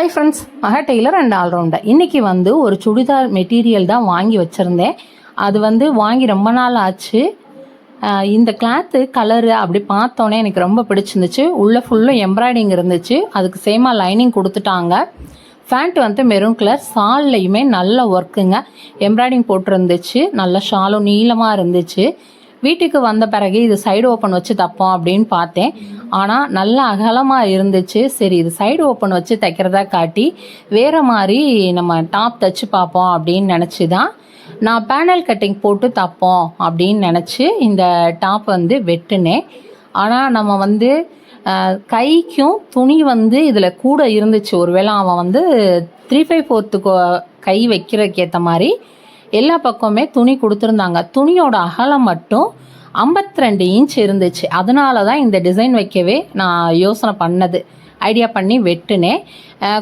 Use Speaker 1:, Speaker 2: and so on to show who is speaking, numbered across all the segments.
Speaker 1: Hi friends Maha tailor and allrounder இன்றைக்கி வந்து ஒரு சுடிதார் மெட்டீரியல் தான் வாங்கி வச்சுருந்தேன். அது வந்து வாங்கி ரொம்ப நாள் ஆச்சு. இந்த கிளாத்து கலரு அப்படி பார்த்தோன்னே எனக்கு ரொம்ப பிடிச்சிருந்துச்சு. உள்ளே ஃபுல்லும் எம்ப்ராய்டிங் இருந்துச்சு. அதுக்கு சேமாக லைனிங் கொடுத்துட்டாங்க. ஃபேண்ட் வந்து மெரூன் கலர் ஷால்லையுமே நல்ல ஒர்க்குங்க எம்ப்ராய்டிங் போட்டிருந்துச்சு. நல்ல ஷாலும் நீளமாக இருந்துச்சு. வீட்டுக்கு வந்த பிறகு இது சைடு ஓப்பன் வச்சு தப்போம் அப்படின்னு பார்த்தேன். ஆனால் நல்ல அகலமாக இருந்துச்சு. சரி இது சைடு ஓப்பன் வச்சு தைக்கிறதா காட்டி வேறு மாதிரி நம்ம டாப் தைச்சு பார்ப்போம் அப்படின்னு நினச்சி தான் நான் பேனல் கட்டிங் போட்டு தப்போம் அப்படின்னு நினச்சி இந்த டாப் வந்து வெட்டினேன். ஆனால் நம்ம வந்து கைக்கும் துணி வந்து இதில் கூட இருந்துச்சு. ஒருவேளை அவன் வந்து த்ரீ ஃபைவ் ஃபோர்த்துக்கு கை வைக்கிறதுக்கு ஏற்ற மாதிரி எல்லா பக்கமுமே துணி கொடுத்துருந்தாங்க. துணியோட அகலம் மட்டும் 52 ரெண்டு இன்ச் இருந்துச்சு. அதனால தான் இந்த டிசைன் வைக்கவே நான் யோசனை பண்ணது. ஐடியா பண்ணி வெட்டுனேன்.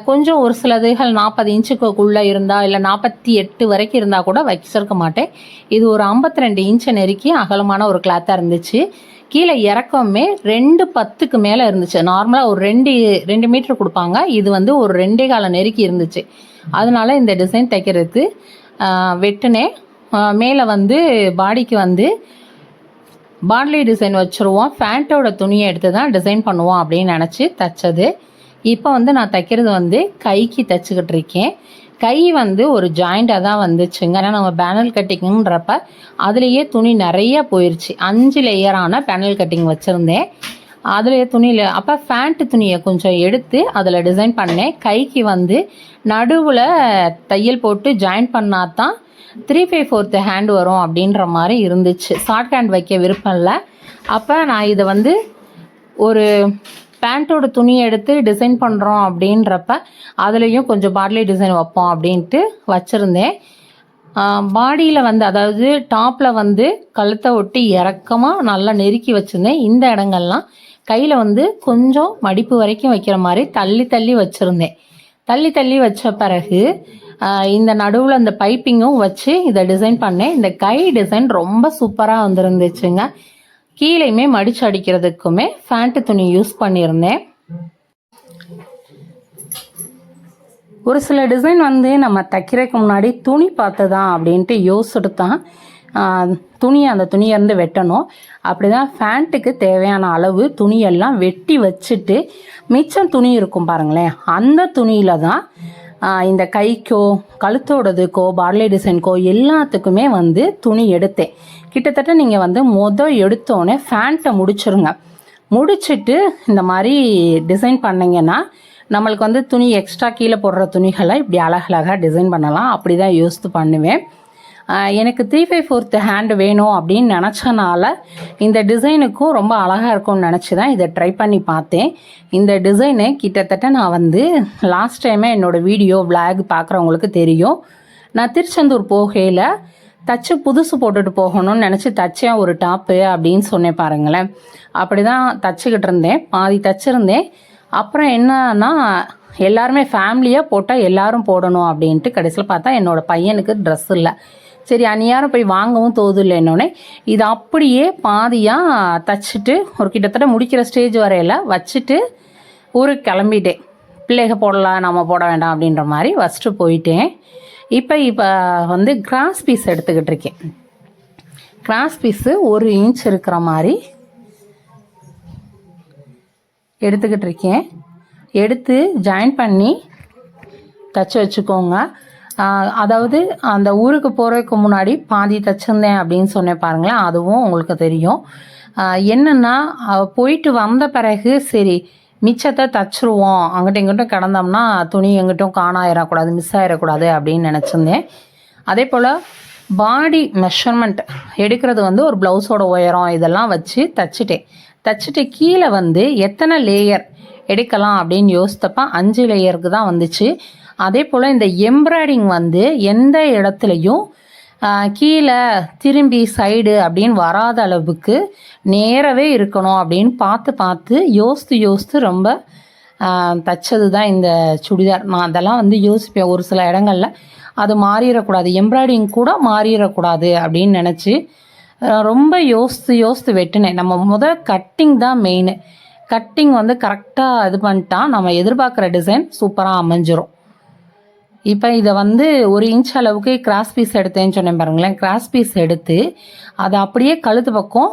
Speaker 1: கொஞ்சம் ஒரு சிலதுகள் நாற்பது இன்ச்சுக்குள்ளே இருந்தால் இல்லை நாற்பத்தி எட்டு வரைக்கும் இருந்தால் கூட வச்சிருக்க மாட்டேன். இது ஒரு 52 ரெண்டு இன்ச்சை நெருக்கி அகலமான ஒரு கிளாத்தாக இருந்துச்சு. கீழே இறக்கமே ரெண்டு பத்துக்கு மேலே இருந்துச்சு. நார்மலாக ஒரு ரெண்டு ரெண்டு மீட்டர் கொடுப்பாங்க. இது வந்து ஒரு ரெண்டே காலம் நெருக்கி இருந்துச்சு. அதனால இந்த டிசைன் தைக்கிறதுக்கு வெட்டினேன். மேலே வந்து பாடிக்கு வந்து பாட்லி டிசைன் வச்சுருவோம். ஃபேண்ட்டோட துணியை எடுத்து தான் டிசைன் பண்ணுவோம் அப்படின்னு நினச்சி தைச்சது. இப்போ வந்து நான் தைக்கிறது வந்து கைக்கு தைச்சிக்கிட்டு இருக்கேன். கை வந்து ஒரு ஜாயிண்டாக தான் வந்துச்சுங்க. ஏன்னா நம்ம பேனல் கட்டிங்கன்றப்ப அதுலேயே துணி நிறைய போயிடுச்சு அஞ்சு லேயரான பேனல் கட்டிங் வச்சுருந்தேன். அதுலேயே துணியில் அப்போ ஃபேண்ட்டு துணியை கொஞ்சம் எடுத்து அதில் டிசைன் பண்ணேன். கைக்கு வந்து நடுவில் தையல் போட்டு ஜாயின் பண்ணால் தான் த்ரீ ஃபைவ் ஃபோர்த்து ஹேண்ட் வரும் அப்படின்ற மாதிரி இருந்துச்சு. ஷார்ட் ஹேண்ட் வைக்க விருப்பம் இல்லை. அப்போ நான் இதை வந்து ஒரு பேண்ட்டோட துணியை எடுத்து டிசைன் பண்ணுறோம் அப்படின்றப்ப அதுலேயும் கொஞ்சம் பாட்லி டிசைன் வைப்போம் அப்படின்ட்டு வச்சுருந்தேன். பாடியில் வந்து அதாவது டாப்பில் வந்து கழுத்தை ஒட்டி இறக்கமாக நல்லா நெருக்கி வச்சுருந்தேன். இந்த இடங்கள்லாம் கையில் வந்து கொஞ்சம் மடிப்பு வரைக்கும் வைக்கிற மாதிரி தள்ளி தள்ளி வச்சுருந்தேன். தள்ளி தள்ளி வச்ச பிறகு இந்த நடுவில் இந்த பைப்பிங்கும் வச்சு இதை டிசைன் பண்ணேன். இந்த கை டிசைன் ரொம்ப சூப்பராக வந்துருந்துச்சுங்க. கீழேயுமே மடிச்சு அடிக்கிறதுக்குமே ஃபேண்ட்டு துணி யூஸ் பண்ணியிருந்தேன். ஒரு சில டிசைன் வந்து நம்ம தைக்கிறதுக்கு முன்னாடி துணி பார்த்து தான் அப்படின்ட்டு யோசிச்சுட்டு தான் துணியை அந்த துணியிலேருந்து வெட்டணும். அப்படி தான் ஃபேண்ட்டுக்கு தேவையான அளவு துணியெல்லாம் வெட்டி வச்சுட்டு மிச்சம் துணி இருக்கும் பாருங்களேன். அந்த துணியில் தான் இந்த கைக்கோ கழுத்தோடதுக்கோ பார்லே டிசைனுக்கோ எல்லாத்துக்குமே வந்து துணி எடுத்தேன். கிட்டத்தட்ட நீங்கள் வந்து மொதல் எடுத்தோடனே ஃபேண்ட்டை முடிச்சிருங்க. முடிச்சுட்டு இந்த மாதிரி டிசைன் பண்ணீங்கன்னா நம்மளுக்கு வந்து துணி எக்ஸ்ட்ரா கீழே போடுற துணிகளை இப்படி அழகழகாக டிசைன் பண்ணலாம். அப்படி தான் யூஸ் பண்ணுவேன். எனக்கு த்ரீ ஃபைவ் ஃபோர்த்து ஹேண்டு வேணும் அப்படின்னு நினச்சனால இந்த டிசைனுக்கும் ரொம்ப அழகாக இருக்கும்னு நினச்சி தான் இதை ட்ரை பண்ணி பார்த்தேன். இந்த டிசைனு கிட்டத்தட்ட நான் வந்து லாஸ்ட் டைமே என்னோடய வீடியோ விளாக் பார்க்குறவங்களுக்கு தெரியும். நான் திருச்செந்தூர் போகையில் தச்சு புதுசு போட்டுட்டு போகணும்னு நினச்சி தச்சேன் ஒரு டாப்பு அப்படின்னு சொன்னேன் பாருங்களேன். அப்படி தான் தச்சுக்கிட்டு இருந்தேன். பாதி தச்சிருந்தேன். அப்புறம் என்னன்னா எல்லாருமே ஃபேமிலியாக போட்டால் எல்லாரும் போடணும் அப்படின்ட்டு கடைசியில் பார்த்தா என்னோட பையனுக்கு ட்ரெஸ் இல்லை. சரி அந்நியாரம் போய் வாங்கவும் தோது இல்லைன்னொடனே இது அப்படியே பாதியாக தச்சுட்டு ஒரு கிட்டத்தட்ட முடிக்கிற ஸ்டேஜ் வரையில் வச்சுட்டு ஊருக்கு கிளம்பிட்டேன். பிள்ளைக போடலாம் நம்ம போட வேண்டாம் அப்படின்ற மாதிரி ஃபஸ்ட்டு போயிட்டேன். இப்போ இப்போ வந்து கிராஸ் பீஸ் எடுத்துக்கிட்டு இருக்கேன். கிராஸ் பீஸு ஒரு இன்ச் இருக்கிற மாதிரி எடுத்துக்கிட்டு இருக்கேன். எடுத்து ஜாயின் பண்ணி தச்சு வச்சுக்கோங்க. அதாவது அந்த ஊருக்கு போகிறதுக்கு முன்னாடி பாதி தச்சிருந்தேன் அப்படின்னு சொன்னேன் பாருங்களேன். அதுவும் உங்களுக்கு தெரியும். என்னென்னா போயிட்டு வந்த பிறகு சரி மிச்சத்தை தச்சிருவோம். அங்கிட்டும் இங்கிட்டும் கிடந்தோம்னா துணி எங்கிட்டும் காணாயிடக்கூடாது மிஸ் ஆயிடக்கூடாது அப்படின்னு நினச்சிருந்தேன். அதே போல் பாடி மெஷர்மெண்ட் எடுக்கிறது வந்து ஒரு ப்ளவுஸோட உயரம் இதெல்லாம் வச்சு தச்சுட்டேன். தச்சுட்டு கீழே வந்து எத்தனை லேயர் எடுக்கலாம் அப்படின்னு யோசித்தப்ப அஞ்சு லேயருக்கு தான் வந்துச்சு. அதே போல் இந்த எம்ப்ராய்டிங் வந்து எந்த இடத்துலையும் கீழே திரும்பி சைடு அப்படின்னு வராத அளவுக்கு நேரவே இருக்கணும் அப்படின்னு பார்த்து பார்த்து யோசித்து யோசித்து ரொம்ப தைச்சது தான் இந்த சுடிதார். நான் அதெல்லாம் வந்து யோசிப்பேன் ஒரு சில இடங்கள்ல. அது மாறிடக்கூடாது. எம்ப்ராய்டிங் கூட மாறிடக்கூடாது அப்படின்னு நினச்சி ரொம்ப யோசித்து யோசித்து வெட்டினேன். நம்ம முதல் கட்டிங் தான் மெயின் கட்டிங் வந்து கரெக்டாக இது பண்ணிட்டா நம்ம எதிர்பார்க்குற டிசைன் சூப்பராக அமைஞ்சிரும். இப்போ இதை வந்து ஒரு இன்ச் அளவுக்கு கிராஸ் பீஸ் எடுத்தேன்னு சொன்னேன் பாருங்களேன். கிராஸ் பீஸ் எடுத்து அதை அப்படியே கழுத்து பக்கம்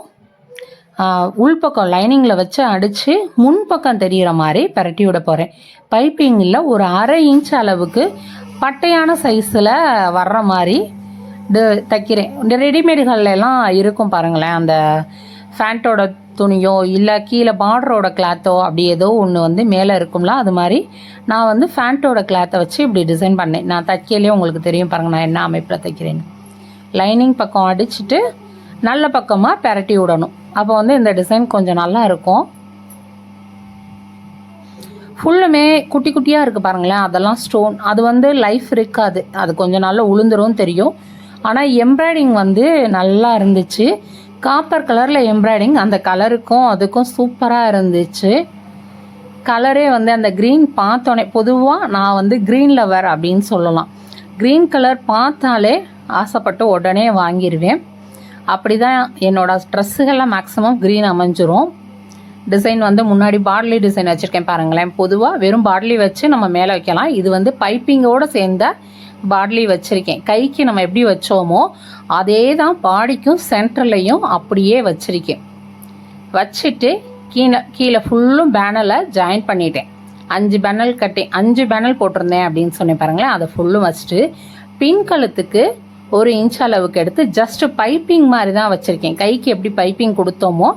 Speaker 1: உள்பக்கம் லைனிங்கில் வச்சு அடித்து முன்பக்கம் தெரிகிற மாதிரி பரட்டி விட போகிறேன் பைப்பிங்கில் ஒரு அரை இன்ச் அளவுக்கு பட்டையான சைஸில் வர்ற மாதிரி தைக்கிறேன். இந்த ரெடிமேடுகள்லாம் இருக்கும் பாருங்களேன். அந்த ஃபேண்ட்டோட துணியோ இல்லை கீழே பார்டரோட கிளாத்தோ அப்படி ஏதோ ஒன்று வந்து மேலே இருக்கும்ல அது மாதிரி நான் வந்து ஃபேண்ட்டோட கிளாத்தை வச்சு இப்படி டிசைன் பண்ணேன். நான் தைக்கலையே உங்களுக்கு தெரியும் பாருங்கள் நான் என்ன அமைப்பில் தைக்கிறேன்னு. லைனிங் பக்கம் அடிச்சுட்டு நல்ல பக்கமாக பெரட்டி விடணும். அப்போ வந்து இந்த டிசைன் கொஞ்சம் நல்லா இருக்கும். ஃபுல்லுமே குட்டி குட்டியாக இருக்குது பாருங்களேன் அதெல்லாம் ஸ்டோன் அது வந்து லைஃப் இருக்காது. அது கொஞ்சம் நல்லா உளுந்துரும் தெரியும். ஆனால் எம்ப்ராய்டிங் வந்து நல்லா இருந்துச்சு. காப்பர் கலரில் எம்ப்ராய்டிங் அந்த கலருக்கும் அதுக்கும் சூப்பராக இருந்துச்சு. கலரே வந்து அந்த க்ரீன் பார்த்தோன்னே பொதுவாக நான் வந்து க்ரீன் லவர் அப்படின்னு சொல்லலாம். க்ரீன் கலர் பார்த்தாலே ஆசைப்பட்டு உடனே வாங்கிடுவேன் அப்படி தான் என்னோடய ட்ரெஸ்ஸுகள்லாம் மேக்ஸிமம் க்ரீன் அமைஞ்சிரும். டிசைன் வந்து முன்னாடி பாட்லி டிசைன் வச்சுருக்கேன் பாருங்களேன். பொதுவாக வெறும் பாட்லி வச்சு நம்ம மேலே வைக்கலாம். இது வந்து பைப்பிங்கோடு சேர்ந்த பாட்லி வச்சுருக்கேன். கைக்கு நம்ம எப்படி வச்சோமோ அதே தான் பாடிக்கும் சென்டர்லையும் அப்படியே வச்சுருக்கேன். வச்சுட்டு கீழே கீழே ஃபுல்லும் பேனலை ஜாயின் பண்ணிட்டேன். அஞ்சு பேனல் கட்டி அஞ்சு பேனல் போட்டிருந்தேன் அப்படின்னு சொன்னேன் பாருங்களேன் அதை ஃபுல்லும் வச்சுட்டு பின் கழுத்துக்கு ஒரு இன்ச் அளவுக்கு எடுத்து ஜஸ்ட்டு பைப்பிங் மாதிரி தான் வச்சுருக்கேன். கைக்கு எப்படி பைப்பிங் கொடுத்தோமோ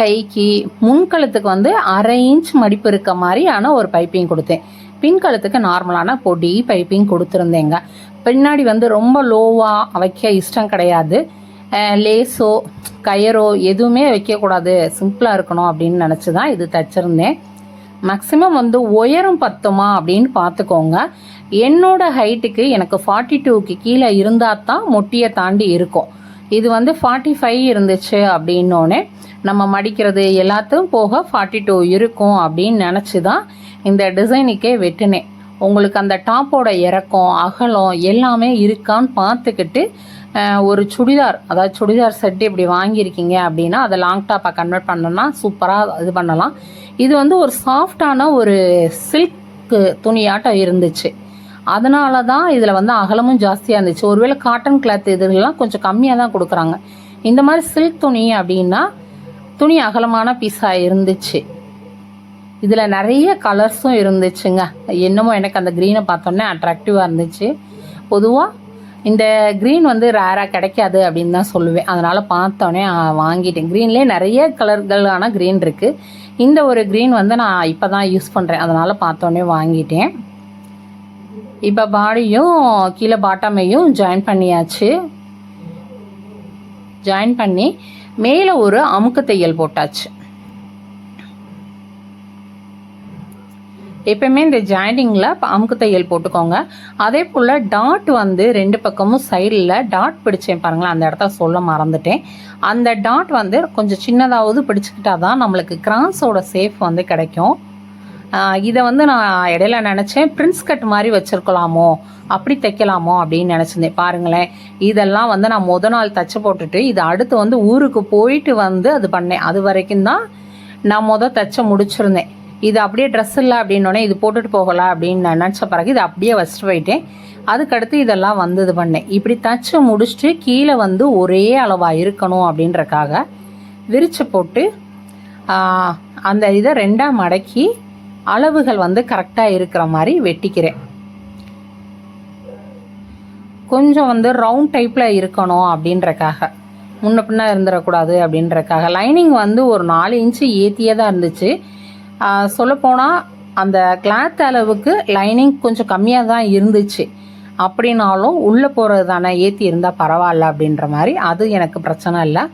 Speaker 1: கைக்கு முன்கழுத்துக்கு வந்து அரை இன்ச் மடிப்பு இருக்க மாதிரியான ஒரு பைப்பிங் கொடுத்தேன். பின்கழுத்துக்கு நார்மலான பொடி பைப்பிங் கொடுத்துருந்தேங்க. பின்னாடி வந்து ரொம்ப லோவாக வைக்க இஷ்டம் கிடையாது. லேஸோ கயரோ எதுவுமே வைக்கக்கூடாது. சிம்பிளாக இருக்கணும் அப்படின்னு நினச்சி தான் இது தைச்சிருந்தேன். மேக்ஸிமம் வந்து உயரம் பத்துமா அப்படின்னு பார்த்துக்கோங்க. என்னோட ஹைட்டுக்கு எனக்கு ஃபார்ட்டி டூக்கு கீழே இருந்தால் தான் மொட்டியை தாண்டி இருக்கும். இது வந்து ஃபார்ட்டி ஃபைவ் இருந்துச்சு அப்படின்னோடனே நம்ம மடிக்கிறது எல்லாத்தையும் போக ஃபார்ட்டி டூ இருக்கும் அப்படின்னு நினச்சி தான் இந்த டிசைனுக்கே வெட்டினேன். உங்களுக்கு அந்த டாப்போட இறக்கம் அகலம் எல்லாமே இருக்கான்னு பார்த்துக்கிட்டு ஒரு சுடிதார் அதாவது சுடிதார் செட்டு இப்படி வாங்கியிருக்கீங்க அப்படின்னா அதை லாங் டாப்பாக கன்வெர்ட் பண்ணோன்னா சூப்பராக இது பண்ணலாம். இது வந்து ஒரு சாஃப்டான ஒரு சில்க்கு துணியாட்டம் இருந்துச்சு. அதனால தான் இதில் வந்து அகலமும் ஜாஸ்தியாக இருந்துச்சு. ஒருவேளை காட்டன் கிளாத் இதுலாம் கொஞ்சம் கம்மியாக தான் கொடுக்குறாங்க. இந்த மாதிரி சில்க் துணி அப்படின்னா துணி அகலமான பீஸாக இருந்துச்சு. இதில் நிறைய கலர்ஸும் இருந்துச்சுங்க. என்னமோ எனக்கு அந்த க்ரீனை பார்த்தோன்னே அட்ராக்டிவாக இருந்துச்சு. பொதுவாக இந்த க்ரீன் வந்து ரேராக கிடைக்காது அப்படின்னு தான் சொல்லுவேன். அதனால் பார்த்தோன்னே வாங்கிட்டேன். க்ரீன்லேயே நிறைய கலர்களான க்ரீன் இருக்குது இந்த ஒரு க்ரீன் வந்து நான் இப்போ தான் யூஸ் பண்ணுறேன் அதனால் பார்த்தோன்னே வாங்கிட்டேன். இப்போ பாடியும் கீழே பாட்டமையும் ஜாயின் பண்ணியாச்சு. ஜாயின் பண்ணி மேலே ஒரு அமுக்கு தையல் போட்டாச்சு. எப்பயுமே இந்த ஜாயிண்டிங்கில் அமுக்கு தையல் போட்டுக்கோங்க. அதே போல் டாட் வந்து ரெண்டு பக்கமும் சைடில் டாட் பிடிச்சேன் பாருங்களேன் அந்த இடத்த சொல்ல மறந்துட்டேன். அந்த டாட் வந்து கொஞ்சம் சின்னதாவது பிடிச்சிக்கிட்டா தான் நம்மளுக்கு கிராஸோட சேஃப் வந்து கிடைக்கும். இதை வந்து நான் இடையில நினச்சேன் பிரின்ஸ் கட் மாதிரி வச்சுருக்கலாமோ அப்படி தைக்கலாமோ அப்படின்னு நினச்சிருந்தேன். பாருங்களேன் இதெல்லாம் வந்து நான் முத நாள் தச்சு போட்டுட்டு இது அடுத்து வந்து ஊருக்கு போயிட்டு வந்து அது பண்ணேன். அது வரைக்கும் தான் நான் முத தைச்ச முடிச்சிருந்தேன். இது அப்படியே ட்ரெஸ் இல்லை அப்படின்னோடனே இது போட்டுட்டு போகலாம் அப்படின்னு நான் நினச்ச பிறகு இது அப்படியே வச்சுட்டு போயிட்டேன். அதுக்கடுத்து இதெல்லாம் வந்து இது பண்ணேன். இப்படி தச்சு முடிச்சுட்டு கீழே வந்து ஒரே அளவாக இருக்கணும் அப்படின்றக்காக விரிச்சு போட்டு அந்த இதை ரெண்டாக மடக்கி அளவுகள் வந்து கரெக்டாக இருக்கிற மாதிரி வெட்டிக்கிறேன். கொஞ்சம் வந்து ரவுண்ட் டைப்பில் இருக்கணும் அப்படின்றக்காக. முன்ன பின்ன இருந்துடக்கூடாது அப்படின்றக்காக. லைனிங் வந்து ஒரு நாலு இன்ச்சு ஏற்றியே தான் இருந்துச்சு. சொல்லப்போனால் அந்த கிளாத் அளவுக்கு லைனிங் கொஞ்சம் கம்மியாக தான் இருந்துச்சு. அப்படின்னாலும் உள்ளே போகிறது தானே ஏற்றி இருந்தால் பரவாயில்ல அப்படின்ற மாதிரி. அது எனக்கு பிரச்சனை இல்லை.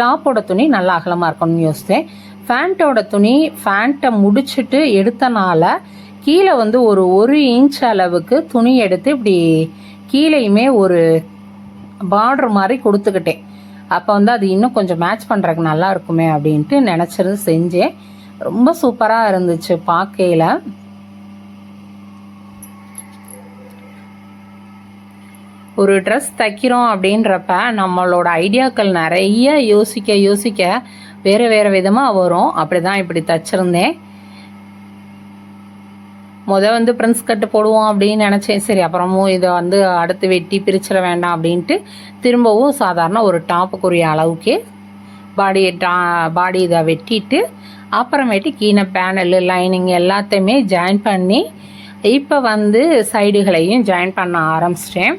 Speaker 1: டாப்போட துணி நல்லா அகலமாக இருக்கணும்னு யோசித்தேன். ஃபேண்ட்டோட துணி ஃபேண்ட்டை முடிச்சுட்டு எடுத்தனால கீழே வந்து ஒரு ஒரு இன்ச் அளவுக்கு துணி எடுத்து இப்படி கீழேயுமே ஒரு பார்டர் மாதிரி கொடுத்துக்கிட்டேன். அப்போ வந்து அது இன்னும் கொஞ்சம் மேட்ச் பண்ணுறதுக்கு நல்லா இருக்குமே அப்படின்ட்டு நினச்சிருந்து செஞ்சேன். ரொம்ப சூப்பராக இருந்துச்சு பார்க்கையில. ஒரு ட்ரெஸ் தைக்கிறோம் அப்படின்றப்ப நம்மளோட ஐடியாக்கள் நிறைய யோசிக்க யோசிக்க வேறு வேறு விதமாக வரும். அப்படி தான் இப்படி தைச்சிருந்தேன். முத வந்து பிரின்ஸ் கட்டு போடுவோம் அப்படின்னு நினச்சேன். சரி அப்புறமும் இதை வந்து அடுத்து வெட்டி பிரிச்சிட வேண்டாம் அப்படின்ட்டு திரும்பவும் சாதாரண ஒரு டாப்புக்குரிய அளவுக்கு பாடி டா பாடி இதை வெட்டிட்டு அப்புறமேட்டு கீழே பேனல் லைனிங் எல்லாத்தையுமே ஜாயின் பண்ணி இப்போ வந்து சைடுகளையும் ஜாயின் பண்ண ஆரம்பிச்சிட்டேன்.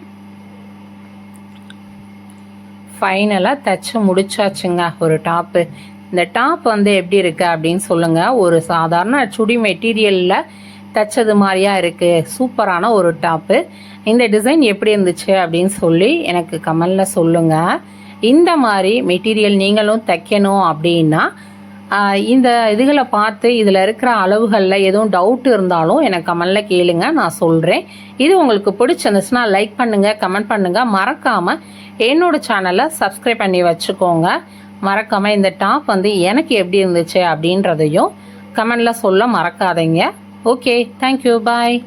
Speaker 1: ஃபைனலாக தைச்சு முடிச்சாச்சுங்க ஒரு டாப்பு இந்த டாப் வந்து எப்படி இருக்குது அப்படின்னு சொல்லுங்கள் ஒரு சாதாரண சுடி மெட்டீரியலில் தைச்சது மாதிரியா இருக்குது சூப்பரான ஒரு டாப்பு இந்த டிசைன் எப்படி இருந்துச்சு அப்படின்னு சொல்லி எனக்கு கமெண்டில் சொல்லுங்கள் இந்த மாதிரி மெட்டீரியல் நீங்களும் தைக்கணும் அப்படின்னா இந்த இதுகளை பார்த்து இதில் இருக்கிற அளவுகளில் எதுவும் டவுட் இருந்தாலும் எனக்கு கமெண்டில் கேளுங்க நான் சொல்கிறேன் இது உங்களுக்கு பிடிச்சிருந்துச்சுன்னா லைக் பண்ணுங்கள் கமெண்ட் பண்ணுங்கள் மறக்காமல் என்னோட சேனலை சப்ஸ்கிரைப் பண்ணி வச்சுக்கோங்க. மறக்காமல் இந்த டாப் வந்து எனக்கு எப்படி இருந்துச்சு அப்படின்றதையும் கமெண்டில் சொல்ல மறக்காதீங்க. Okay thank you bye